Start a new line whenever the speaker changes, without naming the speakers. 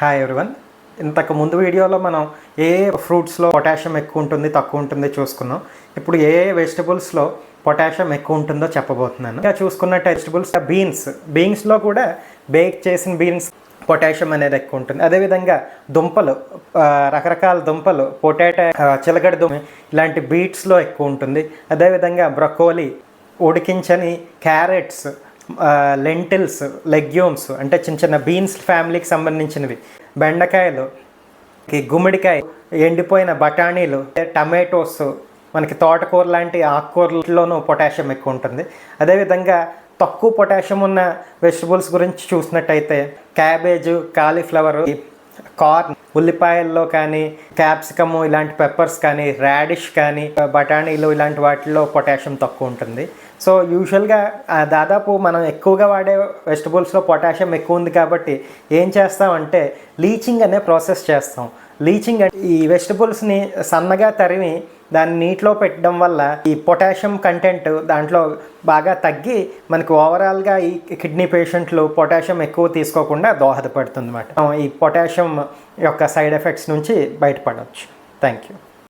Hi everyone ఇంతకు ముందు వీడియోలో మనం ఏ ఫ్రూట్స్లో పొటాషియం ఎక్కువ ఉంటుంది తక్కువ ఉంటుంది చూసుకున్నాం. ఇప్పుడు ఏ ఏ వెజిటబుల్స్లో పొటాషియం ఎక్కువ ఉంటుందో చెప్పబోతున్నాను. ఇంకా చూసుకున్నట్టు వెజిటబుల్స్ బీన్స్ బీన్స్లో కూడా బేక్ చేసిన బీన్స్ పొటాషియం అనేది ఎక్కువ ఉంటుంది. అదేవిధంగా దుంపలు రకరకాల దుంపలు పొటాటో చిలకడ దుంప ఇలాంటి బీట్స్లో ఎక్కువ ఉంటుంది. అదేవిధంగా బ్రకోలీ ఉడికించని క్యారెట్స్ లెంటిల్స్ లెగ్యూమ్స్ అంటే చిన్న చిన్న బీన్స్ ఫ్యామిలీకి సంబంధించినవి. బెండకాయలు ఈ గుమ్మడికాయ ఎండిపోయిన బఠానీలు టమాటోస్ మనకి తోటకూర లాంటి ఆకుకూరలోనూ పొటాషియం ఎక్కువ ఉంటుంది. అదేవిధంగా తక్కువ పొటాషియం ఉన్న వెజిటబుల్స్ గురించి చూసినట్టయితే క్యాబేజ్ కాలీఫ్లవర్ కార్న్ ఉల్లిపాయల్లో కానీ క్యాప్సికమ్ ఇలాంటి పెప్పర్స్ కానీ రాడిష్ కానీ బఠానీలు ఇలాంటి వాటిల్లో పొటాషియం తక్కువ ఉంటుంది. సో యూజువల్గా దాదాపు మనం ఎక్కువగా వాడే వెజిటబుల్స్లో పొటాషియం ఎక్కువ ఉంది కాబట్టి ఏం చేస్తామంటే లీచింగ్ అనే ప్రాసెస్ చేస్తాం. లీచింగ్ అంటే ఈ వెజిటబుల్స్ని సన్నగా తరిమి దాన్ని నీటిలో పెట్టడం వల్ల ఈ పొటాషియం కంటెంట్ దాంట్లో బాగా తగ్గి మనకు ఓవరాల్గా ఈ కిడ్నీ పేషెంట్లు పొటాషియం ఎక్కువ తీసుకోకుండా దోహదపడుతుంది అన్నమాట ఈ పొటాషియం యొక్క సైడ్ ఎఫెక్ట్స్ నుంచి బయటపడవచ్చు. Thank you